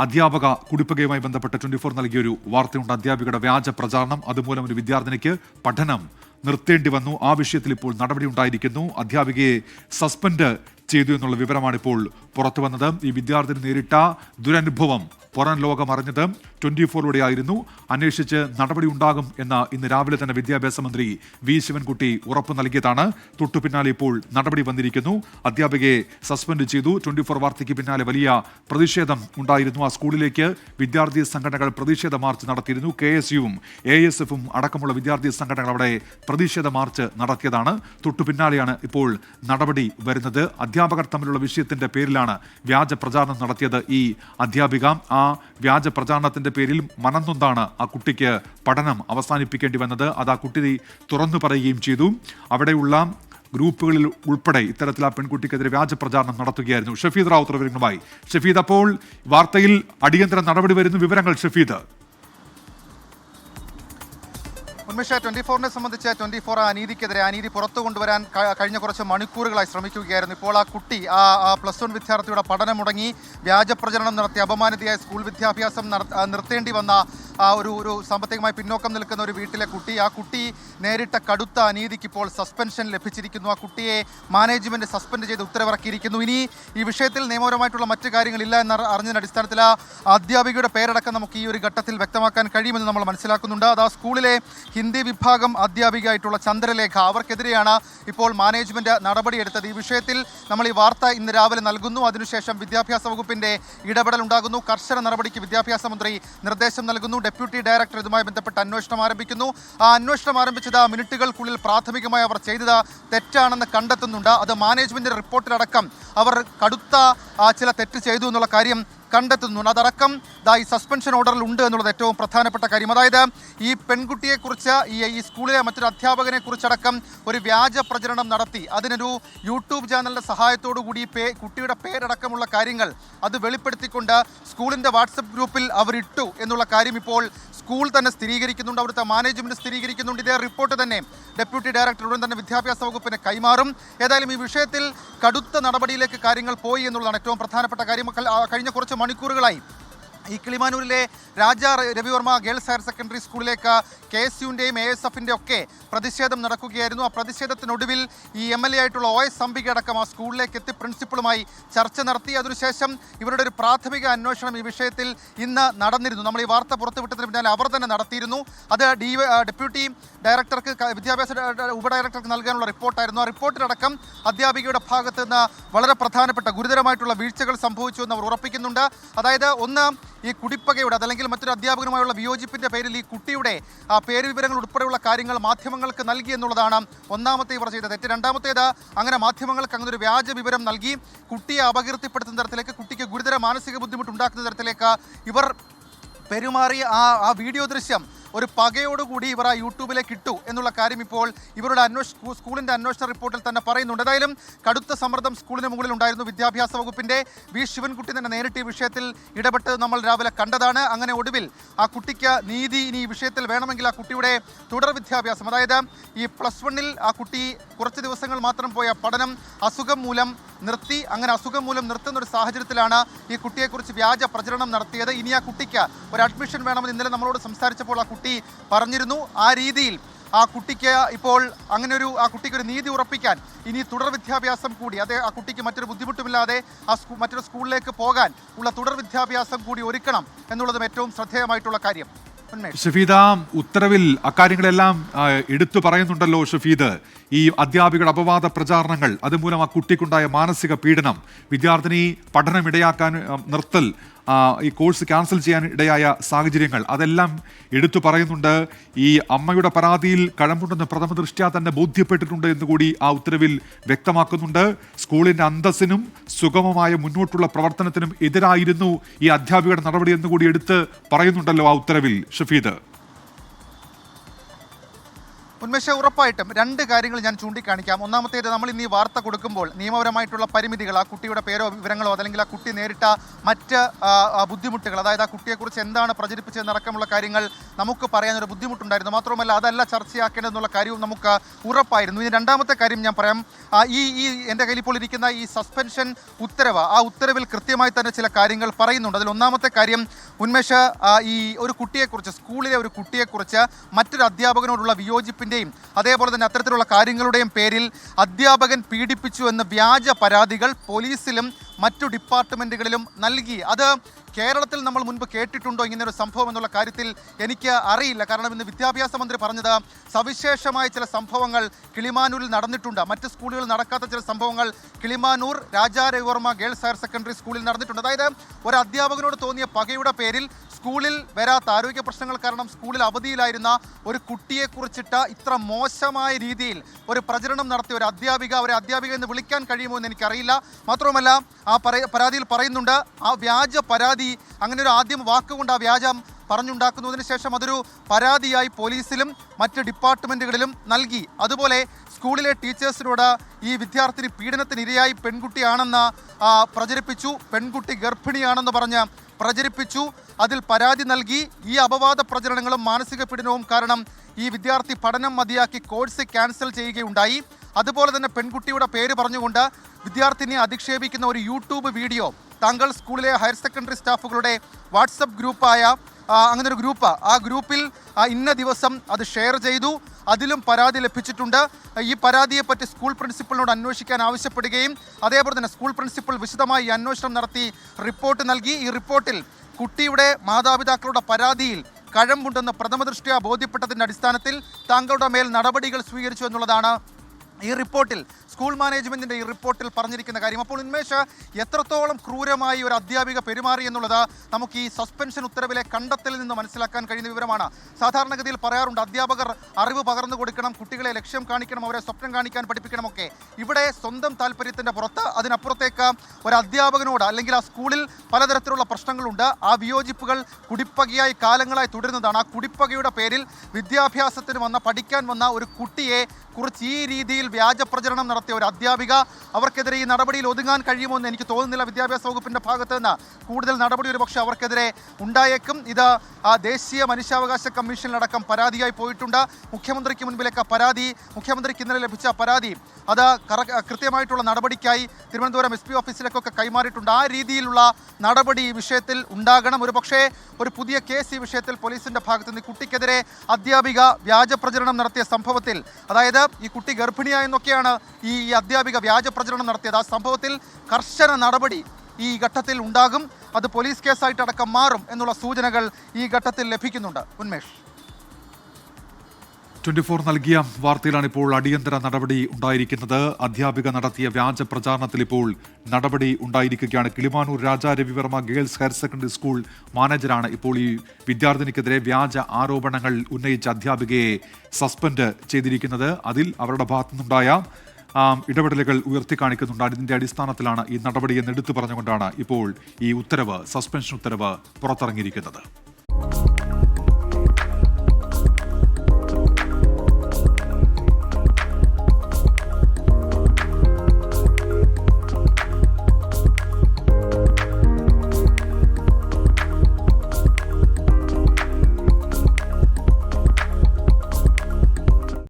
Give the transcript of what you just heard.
അധ്യാപക കുടിപ്പകയുമായി ബന്ധപ്പെട്ട് twenty four നൽകിയൊരു വാർത്തയുണ്ട്. അധ്യാപികയുടെ വ്യാജ പ്രചാരണം അതുമൂലം ഒരു വിദ്യാർത്ഥിനിക്ക് പഠനം നിർത്തേണ്ടി വന്നു. ആ വിഷയത്തിൽ ഇപ്പോൾ നടപടി ഉണ്ടായിരിക്കുന്നു. അധ്യാപികയെ സസ്പെൻഡ് ചെയ്തു എന്നുള്ള വിവരമാണ് ഇപ്പോൾ പുറത്തു വന്നത്. ഈ വിദ്യാർത്ഥിനി നേരിട്ട ദുരനുഭവം പുറം ലോകം അറിഞ്ഞത് ട്വന്റി ഫോറിലൂടെയായിരുന്നു അന്വേഷിച്ച് നടപടി ഉണ്ടാകും എന്ന ഇന്ന് രാവിലെ തന്നെ വിദ്യാഭ്യാസ മന്ത്രി വി ശിവൻകുട്ടി ഉറപ്പ് നൽകിയതാണ്. തൊട്ടു പിന്നാലെ ഇപ്പോൾ നടപടി വന്നിരിക്കുന്നു. അധ്യാപികയെ സസ്പെൻഡ് ചെയ്തു. ട്വന്റി ഫോർ വാർത്തയ്ക്ക് പിന്നാലെ വലിയ പ്രതിഷേധം ഉണ്ടായിരുന്നു. ആ സ്കൂളിലേക്ക് വിദ്യാർത്ഥി സംഘടനകൾ പ്രതിഷേധ മാർച്ച് നടത്തിയിരുന്നു. കെ എസ് യുവും എ എസ് എഫും അടക്കമുള്ള വിദ്യാർത്ഥി സംഘടനകൾ അവിടെ പ്രതിഷേധ മാർച്ച് നടത്തിയതാണ്. തൊട്ടു പിന്നാലെയാണ് ഇപ്പോൾ നടപടി വരുന്നത്. അധ്യാപകർ തമ്മിലുള്ള വിഷയത്തിന്റെ പേരിലാണ് വ്യാജ പ്രചാരണം നടത്തിയത് ഈ അധ്യാപിക. ആ വ്യാജ പ്രചാരണത്തിന്റെ പേരിൽ മനന്നൊന്നാണ് ആ കുട്ടിക്ക് പഠനം അവസാനിപ്പിക്കേണ്ടി വന്നത്. അത് ആ കുട്ടി തുറന്നു പറയുകയും ചെയ്തു. അവിടെയുള്ള ഗ്രൂപ്പുകളിൽ ഉൾപ്പെടെ ഇത്തരത്തിൽ ആ പെൺകുട്ടിക്കെതിരെ വ്യാജ പ്രചാരണം നടത്തുകയായിരുന്നു. ഷഫീദ് റാവുത്തർ വിവരങ്ങളുമായി. ഷഫീദ് അപ്പോൾ വാർത്തയിൽ അടിയന്തര നടപടി വരുന്നു. വിവരങ്ങൾ ഷഫീദ്. ഉന്മേഷ ട്വന്റി ഫോറിനെ സംബന്ധിച്ച് ട്വന്റി ഫോർ ആ അനീതിക്കെതിരെ അനീതി പുറത്തു കൊണ്ടുവരാൻ കഴിഞ്ഞ കുറച്ച് മണിക്കൂറുകളായി ശ്രമിക്കുകയായിരുന്നു. ഇപ്പോൾ ആ കുട്ടി ആ പ്ലസ് വൺ വിദ്യാർത്ഥിയുടെ പഠനം മുടങ്ങി. വ്യാജ പ്രചരണം നടത്തി അപമാനിതയായ സ്കൂൾ വിദ്യാഭ്യാസം നിർത്തേണ്ടി വന്ന ഒരു ഒരു സാമ്പത്തികമായി പിന്നോക്കം നിൽക്കുന്ന ഒരു വീട്ടിലെ കുട്ടി. ആ കുട്ടി നേരിട്ട കടുത്ത അനീതിക്ക് ഇപ്പോൾ സസ്പെൻഷൻ ലഭിച്ചിരിക്കുന്നു. ആ കുട്ടിയെ മാനേജ്മെന്റ് സസ്പെൻഡ് ചെയ്ത് ഉത്തരവിറക്കിയിരിക്കുന്നു. ഇനി ഈ വിഷയത്തിൽ നിയമപരമായിട്ടുള്ള മറ്റു കാര്യങ്ങളില്ല എന്ന അറിഞ്ഞതിന്റെ അടിസ്ഥാനത്തിൽ ആ അധ്യാപികയുടെ പേരടക്കം നമുക്ക് ഈ ഒരു ഘട്ടത്തിൽ വ്യക്തമാക്കാൻ കഴിയുമെന്ന് നമ്മൾ മനസ്സിലാക്കുന്നുണ്ട്. അത് ആ സ്കൂളിലെ ഹിന്ദി വിഭാഗം അധ്യാപികയായിട്ടുള്ള ചന്ദ്രലേഖ. അവർക്കെതിരെയാണ് ഇപ്പോൾ മാനേജ്മെന്റ് നടപടിയെടുത്തത്. ഈ വിഷയത്തിൽ നമ്മൾ ഈ വാർത്ത ഇന്ന് രാവിലെ നൽകുന്നു. അതിനുശേഷം വിദ്യാഭ്യാസ വകുപ്പിന്റെ ഇടപെടൽ ഉണ്ടാകുന്നു. കർശന നടപടിക്ക് വിദ്യാഭ്യാസ മന്ത്രി നിർദ്ദേശം നൽകുന്നു. ഡെപ്യൂട്ടി ഡയറക്ടർ ഇതുമായി ബന്ധപ്പെട്ട് അന്വേഷണം ആരംഭിക്കുന്നു. ആ അന്വേഷണം ആരംഭിച്ചത് മിനിറ്റുകൾക്കുള്ളിൽ പ്രാഥമികമായി അവർ ചെയ്തത് തെറ്റാണെന്ന് കണ്ടെത്തുന്നുണ്ട്. അത് മാനേജ്മെന്റിന്റെ റിപ്പോർട്ടിലടക്കം അവർ കടുത്ത ചില തെറ്റ് ചെയ്തു എന്നുള്ള കാര്യം കണ്ടെത്തുന്നുണ്ട് അതടക്കം ഈ സസ്പെൻഷൻ ഓർഡറിൽ ഉണ്ട് എന്നുള്ളത് ഏറ്റവും പ്രധാനപ്പെട്ട കാര്യം. അതായത് ഈ പെൺകുട്ടിയെക്കുറിച്ച് ഈ ഈ സ്കൂളിലെ മറ്റൊരു അധ്യാപകനെ കുറിച്ചടക്കം ഒരു വ്യാജ പ്രചരണം നടത്തി. അതിനൊരു യൂട്യൂബ് ചാനലിന്റെ സഹായത്തോടു കൂടി പേ കുട്ടിയുടെ പേരടക്കമുള്ള കാര്യങ്ങൾ അത് വെളിപ്പെടുത്തിക്കൊണ്ട് സ്കൂളിന്റെ വാട്സപ്പ് ഗ്രൂപ്പിൽ അവരിട്ടു എന്നുള്ള കാര്യം ഇപ്പോൾ സ്കൂൾ തന്നെ സ്ഥിരീകരിക്കുന്നുണ്ട് അവിടുത്തെ മാനേജ്മെന്റ് സ്ഥിരീകരിക്കുന്നുണ്ട്. ഇതേ റിപ്പോർട്ട് തന്നെ ഡെപ്യൂട്ടി ഡയറക്ടർ ഉടൻ തന്നെ വിദ്യാഭ്യാസ വകുപ്പിന് കൈമാറും. ഏതായാലും ഈ വിഷയത്തിൽ കടുത്ത നടപടിയിലേക്ക് കാര്യങ്ങൾ പോയി എന്നുള്ളതാണ് ഏറ്റവും പ്രധാനപ്പെട്ട കാര്യം. കഴിഞ്ഞ കുറച്ച് മണിക്കൂറുകളായി ഈ കിളിമാനൂരിലെ Raja Ravivarma girls higher secondary സ്കൂളിലേക്ക് കെ എസ് യുവിന്റെയും എ എസ് എഫിന്റെ ഒക്കെ പ്രതിഷേധം നടക്കുകയായിരുന്നു. ആ പ്രതിഷേധത്തിനൊടുവിൽ ഈ എം എൽ എ ആയിട്ടുള്ള ഒ എസ് അംബിക അടക്കം ആ സ്കൂളിലേക്ക് എത്തി പ്രിൻസിപ്പളുമായി ചർച്ച നടത്തി. അതിനുശേഷം ഇവരുടെ ഒരു പ്രാഥമിക അന്വേഷണം ഈ വിഷയത്തിൽ ഇന്ന് നടന്നിരുന്നു. നമ്മൾ ഈ വാർത്ത പുറത്തുവിട്ടതിന് പിന്നാലെ അവർ തന്നെ നടത്തിയിരുന്നു. അത് ഡി ഡെപ്യൂട്ടി ഡയറക്ടർക്ക് വിദ്യാഭ്യാസ ഉപഡയറക്ടർക്ക് നൽകാനുള്ള റിപ്പോർട്ടായിരുന്നു. ആ റിപ്പോർട്ടിലടക്കം അധ്യാപികയുടെ ഭാഗത്ത് നിന്ന് വളരെ പ്രധാനപ്പെട്ട ഗുരുതരമായിട്ടുള്ള വീഴ്ചകൾ സംഭവിച്ചു എന്ന് അവർ ഉറപ്പിക്കുന്നുണ്ട്. അതായത് ഒന്ന് ഈ കുടിപ്പകയുടെ അതല്ലെങ്കിൽ മറ്റൊരു അധ്യാപകനുമായുള്ള വിയോജിപ്പിന്റെ പേരിൽ ഈ കുട്ടിയുടെ ആ പേര് വിവരങ്ങൾ ഉൾപ്പെടെയുള്ള കാര്യങ്ങൾ മാധ്യമങ്ങൾക്ക് നൽകി എന്നുള്ളതാണ് ഒന്നാമത്തെ ഇവർ ചെയ്ത തെറ്റ്. രണ്ടാമത്തേത് അങ്ങനെ മാധ്യമങ്ങൾക്ക് അങ്ങനെ ഒരു വ്യാജ വിവരം നൽകി കുട്ടിയെ അപകീർത്തിപ്പെടുത്തുന്ന തരത്തിലേക്ക് കുട്ടിക്ക് ഗുരുതര മാനസിക ബുദ്ധിമുട്ട് ഉണ്ടാക്കുന്ന തരത്തിലേക്ക് ഇവർ പെരുമാറിയ ആ ആ വീഡിയോ ദൃശ്യം ഒരു പകയോടുകൂടി ഇവർ ആ യൂട്യൂബിലേക്ക് ഇട്ടു എന്നുള്ള കാര്യം ഇപ്പോൾ ഇവരുടെ അന്വേഷ സ്കൂളിന്റെ അന്വേഷണ റിപ്പോർട്ടിൽ തന്നെ പറയുന്നുണ്ട്. ഏതായാലും കടുത്ത സമ്മർദ്ദം സ്കൂളിന് മുകളിൽ ഉണ്ടായിരുന്നു വിദ്യാഭ്യാസ വകുപ്പിന്റെ വി. ശിവൻകുട്ടി തന്നെ നേരിട്ട് ഈ വിഷയത്തിൽ ഇടപെട്ട് നമ്മൾ രാവിലെ കണ്ടതാണ്. അങ്ങനെ ഒടുവിൽ ആ കുട്ടിക്ക് നീതി ഇനി ഈ വിഷയത്തിൽ വേണമെങ്കിൽ ആ കുട്ടിയുടെ തുടർ വിദ്യാഭ്യാസം അതായത് ഈ പ്ലസ് വണ്ണിൽ ആ കുട്ടി കുറച്ച് ദിവസങ്ങൾ മാത്രം പോയ പഠനം അസുഖം മൂലം നിർത്തി. അങ്ങനെ അസുഖം മൂലം നിർത്തുന്ന ഒരു സാഹചര്യത്തിലാണ് ഈ കുട്ടിയെക്കുറിച്ച് വ്യാജ പ്രചരണം നടത്തിയത്. ഇനി ആ കുട്ടിക്ക് ഒരു അഡ്മിഷൻ വേണമെന്ന് ഇന്നലെ നമ്മളോട് സംസാരിച്ചപ്പോൾ ആ കുട്ടി പറഞ്ഞിരുന്നു. ആ രീതിയിൽ ആ കുട്ടിക്ക് ഇപ്പോൾ അങ്ങനെ ഒരു ആ കുട്ടിക്ക് ഒരു നീതി ഉറപ്പിക്കാൻ ഇനി തുടർ വിദ്യാഭ്യാസം കൂടി അതെ ആ കുട്ടിക്ക് മറ്റൊരു ബുദ്ധിമുട്ടുമില്ലാതെ ആ സ്കൂ മറ്റൊരു സ്കൂളിലേക്ക് പോകാൻ ഉള്ള തുടർ വിദ്യാഭ്യാസം കൂടി ഒരുക്കണം എന്നുള്ളതും ഏറ്റവും ശ്രദ്ധേയമായിട്ടുള്ള കാര്യം. ഷഫീദ ഉത്തരവിൽ അക്കാര്യങ്ങളെല്ലാം എടുത്തു പറയുന്നുണ്ടല്ലോ ഷഫീദ്. ഈ അധ്യാപികയുടെ അപവാദ പ്രചാരണങ്ങൾ അതുമൂലം ആ കുട്ടിക്കുണ്ടായ മാനസിക പീഡനം വിദ്യാർത്ഥിനി പഠനം ഇടയാക്കാൻ നിർത്തൽ ഈ കോഴ്സ് ക്യാൻസൽ ചെയ്യാൻ ഇടയായ സാഹചര്യങ്ങൾ അതെല്ലാം എടുത്തു പറയുന്നുണ്ട്. ഈ അമ്മയുടെ പരാതിയിൽ കഴമ്പുണ്ടെന്ന് പ്രഥമ ദൃഷ്ട്യാ തന്നെ ബോധ്യപ്പെട്ടിട്ടുണ്ട് എന്നുകൂടി ആ ഉത്തരവിൽ വ്യക്തമാക്കുന്നുണ്ട്. സ്കൂളിന്റെ അന്തസ്സിനും സുഗമമായ മുന്നോട്ടുള്ള പ്രവർത്തനത്തിനും എതിരായിരുന്നു ഈ അധ്യാപികയുടെ നടപടി എന്നുകൂടി എടുത്ത് പറയുന്നുണ്ടല്ലോ ആ ഉത്തരവിൽ ഷഫീദ്. ഉന്മേഷ ഉറപ്പായിട്ടും രണ്ട് കാര്യങ്ങൾ ഞാൻ ചൂണ്ടിക്കാണിക്കാം. ഒന്നാമത്തേത് നമ്മൾ ഇന്ന് ഈ വാർത്ത കൊടുക്കുമ്പോൾ നിയമപരമായിട്ടുള്ള പരിമിതികൾ ആ കുട്ടിയുടെ പേരോ വിവരങ്ങളോ അതല്ലെങ്കിൽ ആ കുട്ടി നേരിട്ട മറ്റ് ബുദ്ധിമുട്ടുകൾ അതായത് ആ കുട്ടിയെക്കുറിച്ച് എന്താണ് പ്രചരിപ്പിച്ചതെന്നടക്കമുള്ള കാര്യങ്ങൾ നമുക്ക് പറയാനൊരു ബുദ്ധിമുട്ടുണ്ടായിരുന്നു. മാത്രമല്ല അതല്ല ചർച്ചയാക്കേണ്ടതെന്നുള്ള കാര്യവും നമുക്ക് ഉറപ്പായിരുന്നു. ഇനി രണ്ടാമത്തെ കാര്യം ഞാൻ പറയാം. ഈ ഈ എന്റെ കയ്യിൽ ഇപ്പോൾ ഇരിക്കുന്ന ഈ സസ്പെൻഷൻ ഉത്തരവ് ആ ഉത്തരവിൽ കൃത്യമായി തന്നെ ചില കാര്യങ്ങൾ പറയുന്നുണ്ട്. അതിൽ ഒന്നാമത്തെ കാര്യം ഉന്മേഷ ഈ ഒരു കുട്ടിയെക്കുറിച്ച് സ്കൂളിലെ ഒരു കുട്ടിയെക്കുറിച്ച് മറ്റൊരു അധ്യാപകനോടുള്ള വിയോജിപ്പിന്റെയും അതേപോലെ തന്നെ അത്തരത്തിലുള്ള കാര്യങ്ങളുടെയും പേരിൽ അധ്യാപകൻ പീഡിപ്പിച്ചു എന്ന വ്യാജ പരാതികൾ പോലീസിലും മറ്റു ഡിപ്പാർട്ട്മെന്റുകളിലും നൽകി. അത് കേരളത്തിൽ നമ്മൾ മുൻപ് കേട്ടിട്ടുണ്ടോ? ഇങ്ങനെ ഒരു സംഭവം എന്നുള്ള കാര്യത്തിൽ എനിക്ക് അറിയില്ല. കാരണം ഇന്ന് വിദ്യാഭ്യാസ മന്ത്രി പറഞ്ഞത് സവിശേഷമായ ചില സംഭവങ്ങൾ കിളിമാനൂരിൽ നടന്നിട്ടുണ്ട്. മറ്റ് സ്കൂളുകളിൽ നടക്കാത്ത ചില സംഭവങ്ങൾ Kilimanoor Raja Ravivarma girls higher secondary സ്കൂളിൽ നടന്നിട്ടുണ്ട്. അതായത് ഒരു അധ്യാപകനോട് തോന്നിയ പകയുടെ പേരിൽ സ്കൂളിൽ വരാത്ത ആരോഗ്യ പ്രശ്നങ്ങൾ കാരണം സ്കൂളിൽ അവധിയിലായിരുന്ന ഒരു കുട്ടിയെ കുറിച്ചിട്ട് ഇത്ര മോശമായ രീതിയിൽ ഒരു പ്രചരണം നടത്തിയ ഒരു അധ്യാപിക ഒരു അധ്യാപിക എന്ന് വിളിക്കാൻ കഴിയുമോ എന്ന് എനിക്കറിയില്ല. മാത്രമല്ല ആ പരാതിയിൽ പറയുന്നുണ്ട് ആ വ്യാജ പരാതി അങ്ങനെ ഒരു ആദ്യം വാക്കുകൊണ്ട് ആ വ്യാജം പറഞ്ഞുണ്ടാക്കുന്നതിന് ശേഷം അതൊരു പരാതിയായി പോലീസിലും മറ്റ് ഡിപ്പാർട്ട്മെന്റുകളിലും നൽകി. അതുപോലെ സ്കൂളിലെ ടീച്ചേഴ്സിനോട് ഈ വിദ്യാർത്ഥിനി പീഡനത്തിനിരയായി പെൺകുട്ടിയാണെന്ന് പ്രചരിപ്പിച്ചു. പെൺകുട്ടി ഗർഭിണിയാണെന്ന് പറഞ്ഞ് പ്രചരിപ്പിച്ചു. അതിൽ പരാതി നൽകി ഈ അപവാദ പ്രചരണങ്ങളും മാനസിക പീഡനവും കാരണം ഈ വിദ്യാർത്ഥി പഠനം മതിയാക്കി കോഴ്സ് ക്യാൻസൽ ചെയ്യുകയുണ്ടായി. അതുപോലെ തന്നെ പെൺകുട്ടിയുടെ പേര് പറഞ്ഞുകൊണ്ട് വിദ്യാർത്ഥിനി അധിക്ഷേപിക്കുന്ന ഒരു യൂട്യൂബ് വീഡിയോ താങ്കൾ സ്കൂളിലെ ഹയർ സെക്കൻഡറി സ്റ്റാഫുകളുടെ വാട്സപ്പ് ഗ്രൂപ്പായ അങ്ങനെ ഒരു ഗ്രൂപ്പ്. ആ ഗ്രൂപ്പിൽ ഇന്ന ദിവസം അത് ഷെയർ ചെയ്തു. അതിലും പരാതി ലഭിച്ചിട്ടുണ്ട്. ഈ പരാതിയെപ്പറ്റി സ്കൂൾ പ്രിൻസിപ്പലിനോട് അന്വേഷിക്കാൻ ആവശ്യപ്പെടുകയും അതേപോലെ തന്നെ സ്കൂൾ പ്രിൻസിപ്പൽ വിശദമായി അന്വേഷണം നടത്തി റിപ്പോർട്ട് നൽകി. ഈ റിപ്പോർട്ടിൽ കുട്ടിയുടെ മാതാപിതാക്കളുടെ പരാതിയിൽ കഴമ്പുണ്ടെന്ന് പ്രഥമദൃഷ്ട്യാ ബോധ്യപ്പെട്ടതിന്റെ അടിസ്ഥാനത്തിൽ താങ്കളുടെ മേൽ നടപടികൾ സ്വീകരിച്ചു എന്നുള്ളതാണ് ഈ റിപ്പോർട്ടിൽ സ്കൂൾ മാനേജ്മെന്റിന്റെ ഈ റിപ്പോർട്ടിൽ പറഞ്ഞിരിക്കുന്ന കാര്യം. അപ്പോൾ ഉന്മേഷ് എത്രത്തോളം ക്രൂരമായി ഒരു അധ്യാപിക പെരുമാറി എന്നുള്ളത് നമുക്ക് ഈ സസ്പെൻഷൻ ഉത്തരവിലെ കണ്ടെത്തലിൽ നിന്ന് മനസ്സിലാക്കാൻ കഴിയുന്ന വിവരമാണ്. സാധാരണഗതിയിൽ പറയാറുണ്ട് അധ്യാപകർ അറിവ് പകർന്നു കൊടുക്കണം കുട്ടികളെ ലക്ഷ്യം കാണിക്കണം അവരെ സ്വപ്നം കാണിക്കാൻ പഠിപ്പിക്കണമൊക്കെ. ഇവിടെ സ്വന്തം താല്പര്യത്തിന്റെ പുറത്ത് അതിനപ്പുറത്തേക്ക് ഒരു അധ്യാപകനോട് അല്ലെങ്കിൽ ആ സ്കൂളിൽ പലതരത്തിലുള്ള പ്രശ്നങ്ങളുണ്ട്. ആ വിയോജിപ്പുകൾ കുടിപ്പകയായി കാലങ്ങളായി തുടരുന്നതാണ്. ആ കുടിപ്പകയുടെ പേരിൽ വിദ്യാഭ്യാസത്തിന് വന്ന പഠിക്കാൻ വന്ന ഒരു കുട്ടിയെ കുറിച്ച് ഈ രീതിയിൽ വ്യാജ പ്രചരണം നടത്തിയ ഒരു അധ്യാപിക അവർക്കെതിരെ ഈ നടപടിയിൽ ഒതുങ്ങാൻ കഴിയുമോ എന്ന് എനിക്ക് തോന്നുന്നില്ല വിദ്യാഭ്യാസ വകുപ്പിന്റെ ഭാഗത്ത് നിന്ന് കൂടുതൽ നടപടി ഒരുപക്ഷെ അവർക്കെതിരെ ഉണ്ടായേക്കും. ഇത് ദേശീയ മനുഷ്യാവകാശ കമ്മീഷനിലടക്കം പരാതിയായി പോയിട്ടുണ്ട്. മുഖ്യമന്ത്രിക്ക് മുൻപിലേക്ക് പരാതി മുഖ്യമന്ത്രിക്ക് ഇന്നലെ ലഭിച്ച പരാതി. അത് കൃത്യമായിട്ടുള്ള നടപടിക്കായി തിരുവനന്തപുരം എസ് പി ഓഫീസിലേക്കൊക്കെ കൈമാറിയിട്ടുണ്ട്. ആ രീതിയിലുള്ള നടപടി ഈ വിഷയത്തിൽ ഉണ്ടാകണം. ഒരു പക്ഷേ ഒരു പുതിയ കേസ് ഈ വിഷയത്തിൽ പോലീസിന്റെ ഭാഗത്ത് നിന്ന് കുട്ടിക്കെതിരെ അധ്യാപിക വ്യാജ പ്രചരണം നടത്തിയ സംഭവത്തിൽ അതായത് ഈ കുട്ടി ഗർഭിണിയായെന്നൊക്കെയാണ് ഈ ഈ അധ്യാപിക വ്യാജ പ്രചരണം നടത്തിയത്. ആ സംഭവത്തിൽ കർശന നടപടി ഈ ഘട്ടത്തിൽ ഉണ്ടാകും. അത് പോലീസ് കേസായിട്ടടക്കം മാറും എന്നുള്ള സൂചനകൾ ഈ ഘട്ടത്തിൽ ലഭിക്കുന്നുണ്ട്. ഉന്മേഷ്. ട്വന്റി ഫോർ നൽകിയ വാർത്തയിലാണ് ഇപ്പോൾ അടിയന്തര നടപടി ഉണ്ടായിരിക്കുന്നത്. അധ്യാപിക നടത്തിയ വ്യാജ പ്രചാരണത്തിൽ ഇപ്പോൾ നടപടി ഉണ്ടായിരിക്കുകയാണ്. Kilimanoor Raja Ravivarma girls higher secondary school മാനേജരാണ് ഇപ്പോൾ ഈ വിദ്യാർത്ഥിനിക്കെതിരെ വ്യാജ ആരോപണങ്ങൾ ഉന്നയിച്ച അധ്യാപികയെ സസ്പെൻഡ് ചെയ്തിരിക്കുന്നത്. അതിൽ അവരുടെ ഭാഗത്തു നിന്നുണ്ടായ ആം, ഇടപെടലുകൾ ഉയർത്തിക്കാണിക്കുന്നുണ്ട് അതിന്റെ അടിസ്ഥാനത്തിലാണ് ഈ നടപടി എന്ന് എടുത്തു പറഞ്ഞുകൊണ്ടാണ് ഇപ്പോൾ ഈ ഉത്തരവ് സസ്പെൻഷൻ ഉത്തരവ് പുറത്തിറങ്ങിയിരിക്കുന്നത്.